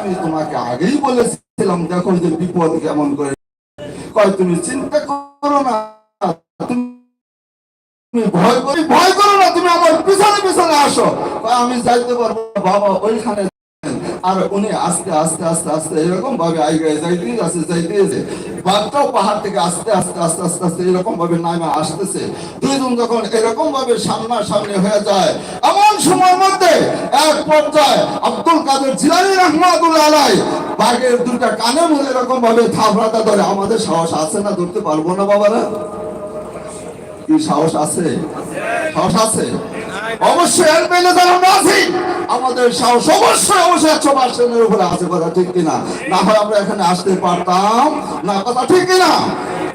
আমি তোমাকে আগেই বলেছিলাম, দেখো যে বিপদ কেমন করে। কয়, তুমি চিন্তা করো না। তুমি ভয় করি ভয় করো না, তুমি আমার পিছনে পিছনে আসো। আমি যাইতে পারব বাবা, ওইখানে আর উনি আস্তে আস্তে আস্তে আস্তে এরকম ভাবে আগে যাইতে আছে। যাইতেছে বাঘটাও পাহাড় থেকে আস্তে আস্তে আস্তে আস্তে আস্তে এরকম ভাবে নামে আসতেছে। দুইজন যখন এরকম ভাবে সামনা সামনে হয়ে যায়, এমন সময়ের মধ্যে এক পর্যায়ে আব্দুল কাদের জিলানি রহমাতুল্লাহ আলাই বাঘের দুটা কানের মধ্যে এরকম ভাবে থাপড়াটা ধরে, আমাদের সাহস আছে না, ধরতে পারব না বাবারা? কি সাহস আছে? সাহস আছে? অবশ্যই আছি আমাদের সাহস অবশ্যই অবশ্যই একশো পার্সেন্টের উপরে আছে কথা ঠিক কিনা? না হয় আমরা এখানে আসতে পারতাম। না, কথা ঠিক কিনা?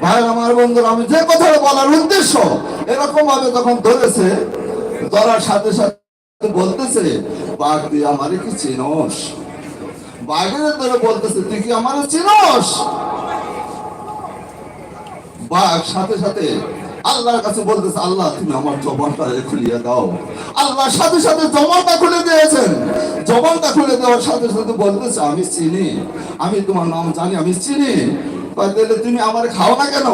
ভাই আমার বন্ধুরা, আমি যে কথাটা বলার উদ্দেশ্য এরকম ভাবে তখন ধরেছে, ধরার সাথে সাথে বলতেছে বাঘ তুই আমারে কি চিনস? বাঘের ধরে বলতেছে, তুই কি আমারে চিনস? বাঘ সাথে সাথে আল্লাহর কাছে বলতেছে, আল্লাহ, তুমি আমার জবানটা খুলিয়ে দাও। আল্লাহ সাথে সাথে জবানটা খুলে দিয়েছেন। জবানটা খুলে দেওয়ার সাথে সাথে বলতেছে, আমি চিনি। আমি তোমার নাম জানি, আমি চিনি। তাহলে তুমি আমার খাও না কেন?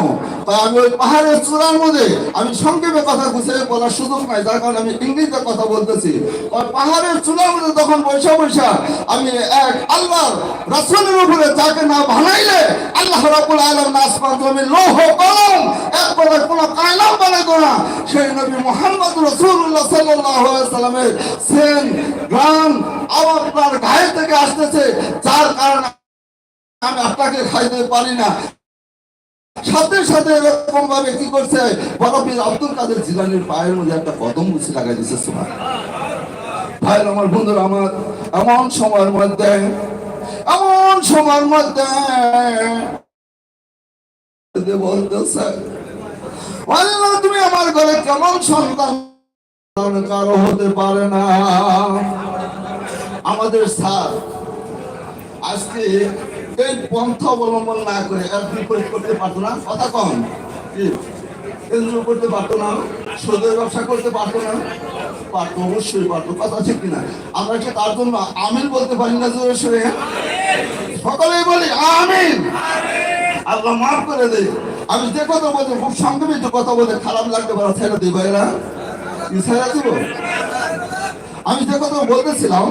আমি ওই পাহাড়ের চূড়ার মধ্যে আমি সংক্ষেপে কথা গুছিয়ে বলার সুযোগ নাই, যার কারণে আমি ইংরেজিতে কথা বলতেছি। পাহাড়ের চূড়ার মধ্যে তখন বৈশা বৈশা আমি এক আল্লাহ রাসূলের উপরে যাকে না আল্লাহ রাব্বুল আলামিন আসমান জমিন লৌহ কলম, এক করে কোনো কায়লাম বানাইতো না। সেই নবী মুহাম্মদ রাসূলুল্লাহ সাল্লাল্লাহু আলাইহি সাল্লামের সেন গান আবার গায়ে থেকে আসতেছে, যার কারণে আপনাকে খাইতে পারি না। সাথে সাথে এরকম ভাবে কি করছে? বরফির আব্দুল কাদের জিলানির পায়ের মধ্যে একটা কদম মুছি লাগাই দিচ্ছে সুমান ভাই আমার বন্ধুরা আমার এমন সময়ের মধ্যে এমন সময়ের মধ্যে বলতেছে "আল্লাহ, তুমি আমার ঘরে কেমন সন্তান? কারও হতে পারে না। আমাদের স্যার আজকে এই পন্থা অবলম্বন না করে বিপরীত করতে পারতো না। কথা কম। কেন্দ্র করতে পারতো না। সুদের ব্যবসা করতে পারতো না। পারতো অবশ্যই পারতো। কথা ঠিক কিনা? আমরা কি তার জন্য আমিন বলতে পারি না জোরে সরে সকলেই বলি, আমিন। আল্লাহ মাফ করে দে। আমি যে কথা বলছি খুব সংক্ষেপে কথা বলে খারাপ লাগতে পারে, ছেড়ে দিই ভাইরা। ছেড়ে দিব? আমি যে কথা বলতেছিলাম,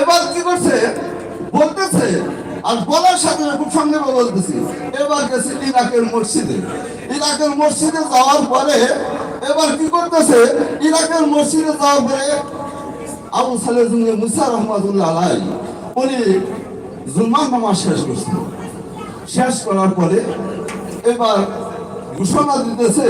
এবার কি করছে? বলতেছে, আর বলার সাথে খুব সঙ্গে বলতেছি, এবার গেছে ইরাকের মসজিদে। ইরাকের মসজিদে যাওয়ার পরে এবার কি করতেছে, ইরাকের মসজিদে যাওয়ার পরে আবু সালেহ মুসা রহমতুল্লাহ আলাই উনি জুলমান নামাজ শেষ করছে। শেষ করার পরে এবার ঘোষণা দিতেছে